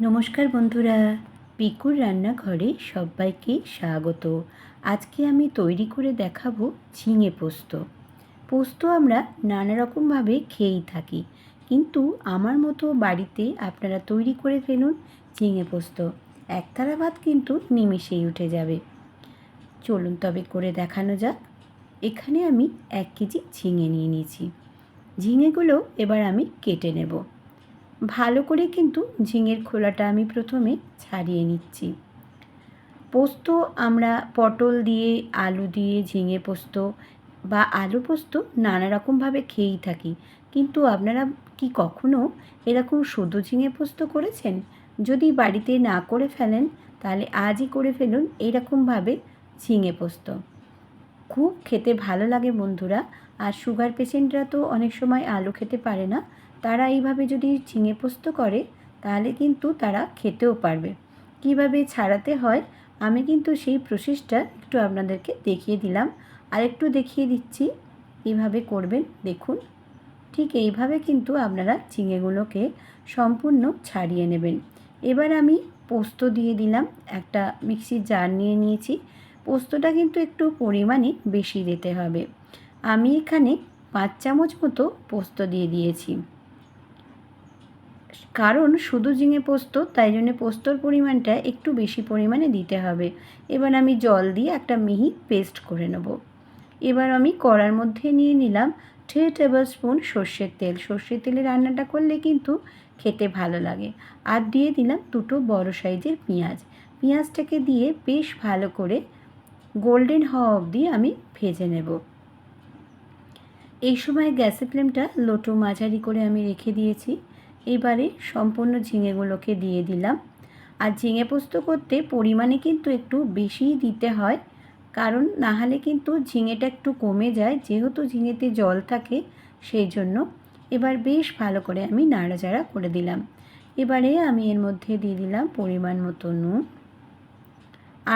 নমস্কার বন্ধুরা, পিকুর রান্নাঘরে সবাইকে স্বাগত। আজকে আমি তৈরি করে দেখাবো ঝিঙে পোস্ত। পোস্ত আমরা নানা রকমভাবে খেয়েই থাকি, কিন্তু আমার মতো বাড়িতে আপনারা তৈরি করে ফেলুন ঝিঙে পোস্ত। একতারা ভাত কিন্তু নিমিষেই উঠে যাবে। চলুন তবে করে দেখানো যাক। এখানে আমি এক কেজি ঝিঙে নিয়ে নিয়েছি। ঝিঙেগুলো এবার আমি কেটে নেব। ভালো করে কিন্তু ঝিঙের খোলাটা আমি প্রথমে ছাড়িয়ে নিচ্ছি। পোস্ত আমরা পটল দিয়ে, আলু দিয়ে, ঝিঙে পোস্ত বা আলু পোস্ত নানা রকমভাবে খেয়েই থাকি। কিন্তু আপনারা কি কখনো এরকম শুধু ঝিঙে পোস্ত করেছেন? যদি বাড়িতে না করে ফেলেন, তাহলে আজই করে ফেলুন এরকমভাবে ঝিঙে পোস্ত। খুব খেতে ভালো লাগে বন্ধুরা। আর সুগার পেশেন্টরা তো অনেক সময় আলু খেতে পারে না। তারা এইভাবে যদি ঝিঙে পোস্ত করে, তাহলে কিন্তু তারা খেতেও পারবে। কীভাবে ছাড়াতে হয়, আমি কিন্তু সেই প্রসেসটা একটু আপনাদেরকে দেখিয়ে দিলাম। আর একটু দেখিয়ে দিচ্ছি এইভাবে করবেন দেখুন। ঠিক এইভাবে কিন্তু আপনারা ঝিঙেগুলোকে সম্পূর্ণ ছাড়িয়ে নেবেন। এবার আমি পোস্ত দিয়ে দিলাম, একটা মিক্সির জার নিয়ে নিয়েছি। পোস্তটা কিন্তু একটু পরিমাণে বেশি দিতে হবে। আমি এখানে পাঁচ চামচ মতো পোস্ত দিয়ে দিয়েছি। কারণ শুধু ঝিঙে পোস্ত, তাই জন্য পোস্তর পরিমাণটা একটু বেশি পরিমাণে দিতে হবে। এবার আমি জল দিয়ে একটা মিহি পেস্ট করে নেব। এবার আমি কড়ার মধ্যে নিয়ে নিলাম থ্রি টেবিল স্পুন সর্ষের তেল। সর্ষের তেলে রান্নাটা করলে কিন্তু খেতে ভালো লাগে। আর দিয়ে দিলাম দুটো বড় সাইজের পেঁয়াজ। পেঁয়াজটাকে দিয়ে বেশ ভালো করে গোল্ডেন হওয়া অবধি আমি ভেজে নেব। এই সময় গ্যাসের ফ্লেমটা লোটো মাঝারি করে আমি রেখে দিয়েছি। এবারে সম্পূর্ণ ঝিঙেগুলোকে দিয়ে দিলাম। আর ঝিঙে পোস্ত করতে পরিমাণে কিন্তু একটু বেশিই দিতে হয়, কারণ না হলে কিন্তু ঝিঙেটা একটু কমে যায়, যেহেতু ঝিঙেতে জল থাকে সেই জন্য। এবার বেশ ভালো করে আমি নাড়াচাড়া করে দিলাম। এবারে আমি এর মধ্যে দিয়ে দিলাম পরিমাণ মতো নুন।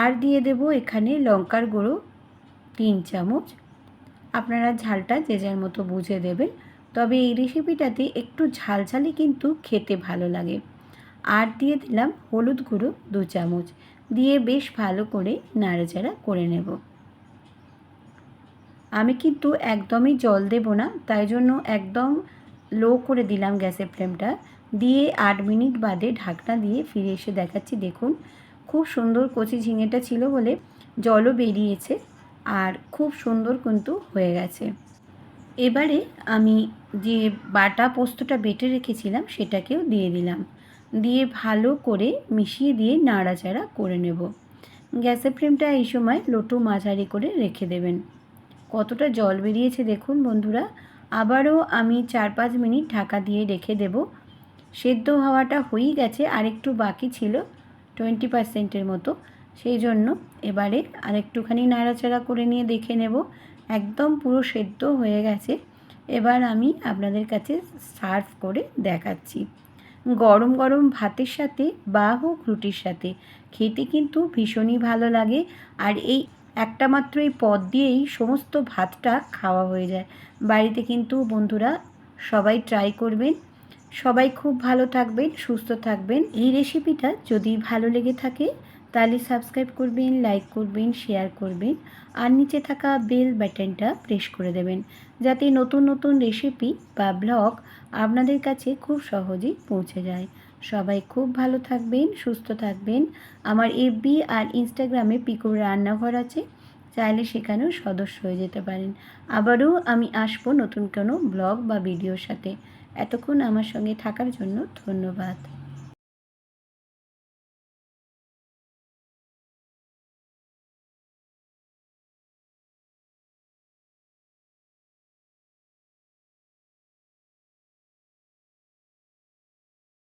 আর দিয়ে দেব এখানে লঙ্কার গুঁড়ো তিন চামচ। আপনারা ঝালটা যে যার মতো বুঝে দেবেন। তবে এই রেসিপিটাতে একটু ঝালঝালি কিন্তু খেতে ভালো লাগে। আর দিয়ে দিলাম হলুদ গুঁড়ো দু চামচ। দিয়ে বেশ ভালো করে নাড়াচাড়া করে নেব। আমি কিন্তু একদমই জল দেব না, তাই জন্য একদম লো করে দিলাম গ্যাসের ফ্লেমটা। দিয়ে আট মিনিট বাদে ঢাকনা দিয়ে ফিরে এসে দেখাচ্ছি, দেখুন। খুব সুন্দর কচি ঝিঙেটা ছিল বলে জলও বেরিয়েছে আর খুব সুন্দর কিন্তু হয়ে গেছে। এবারে আমি যে বাটা পোস্তটা বেটে রেখেছিলাম, সেটাকেও দিয়ে দিলাম। দিয়ে ভালো করে মিশিয়ে দিয়ে নাড়াচাড়া করে নেব। গ্যাসের ফ্লেমটা এই সময় লোটু মাঝারি করে রেখে দেবেন। কতটা জল বেরিয়েছে দেখুন বন্ধুরা। আবারও আমি চার পাঁচ মিনিট ঢাকা দিয়ে রেখে দেব। সেদ্ধ হওয়াটা হয়েই গেছে, আরেকটু বাকি ছিল, টোয়েন্টি পার্সেন্টের মতো। সেই জন্য এবারে আরেকটুখানি নাড়াচাড়া করে নিয়ে দেখে নেব। একদম পুরো সেদ্ধ হয়ে গেছে। এবার আমি আপনাদের কাছে সার্ভ করে দেখাচ্ছি। গরম গরম ভাতের সাথে বা হোক রুটির সাথে খেতে কিন্তু ভীষণই ভালো লাগে। আর এই একটা মাত্র এই পদ দিয়েই সমস্ত ভাতটা খাওয়া হয়ে যায়। বাড়িতে কিন্তু বন্ধুরা সবাই ট্রাই করবেন। সবাই খুব ভালো থাকবেন, সুস্থ থাকবেন। এই রেসিপিটা যদি ভালো লেগে থাকে তাহলে সাবস্ক্রাইব করবেন লাইক করবেন শেয়ার করবেন আর নিচে থাকা বেল বাটনটা প্রেস করে দেবেন যাতে নতুন নতুন রেসিপি বা ব্লগ আপনাদের কাছে খুব সহজেই পৌঁছে যায়। সবাই খুব ভালো থাকবেন, সুস্থ থাকবেন। আমার এফবি আর ইনস্টাগ্রামে পিকুর রান্নাঘর আছে, চাইলে সেখানেও সদস্য হয়ে যেতে পারেন। আবারও আমি আসব নতুন কোনো ব্লগ বা ভিডিওর সাথে। এতক্ষণ আমার সঙ্গে থাকার জন্য ধন্যবাদ।